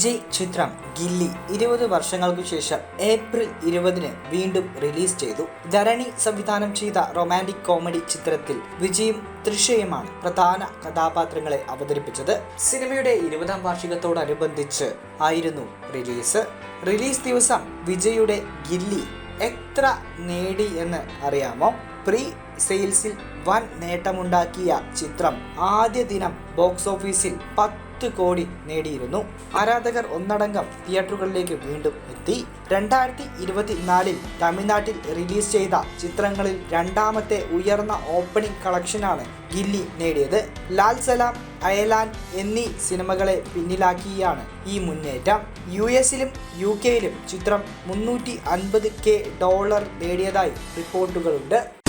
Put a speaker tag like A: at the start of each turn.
A: ചിത്രം ഗില്ലി ഇരുപത് വർഷങ്ങൾക്ക് ശേഷം ഏപ്രിൽ ഇരുപതിന് വീണ്ടും റിലീസ് ചെയ്തു. ധരണി സംവിധാനം ചെയ്ത റൊമാന്റിക് കോമഡി ചിത്രത്തിൽ വിജയും തൃഷയുമാണ് പ്രധാന കഥാപാത്രങ്ങളെ അവതരിപ്പിച്ചത്. സിനിമയുടെ ഇരുപതാം വാർഷികത്തോടനുബന്ധിച്ച് ആയിരുന്നു റിലീസ്. റിലീസ് ദിവസം വിജയുടെ ഗില്ലി എത്ര നേടി എന്ന് അറിയാമോ? പ്രീ സെയിൽസിൽ വൻ നേട്ടമുണ്ടാക്കിയ ചിത്രം ആദ്യ ദിനം ബോക്സ് ഓഫീസിൽ പത്ത് കോടി നേടിയിരുന്നു. ആരാധകർ ഒന്നടങ്കം തിയേറ്ററുകളിലേക്ക് വീണ്ടും എത്തി. രണ്ടായിരത്തി ഇരുപത്തിനാലിൽ തമിഴ്നാട്ടിൽ റിലീസ് ചെയ്ത ചിത്രങ്ങളിൽ രണ്ടാമത്തെ ഉയർന്ന ഓപ്പണിംഗ് കളക്ഷനാണ് ഗില്ലി നേടിയത്. ലാൽ സലാം അയലാൻ എന്നീ സിനിമകളെ പിന്നിലാക്കിയാണ് ഈ മുന്നേറ്റം. യു എസിലും യു കെയിലും ചിത്രം മുന്നൂറ്റി അൻപത് കെ ഡോളർ നേടിയതായി റിപ്പോർട്ടുകളുണ്ട്.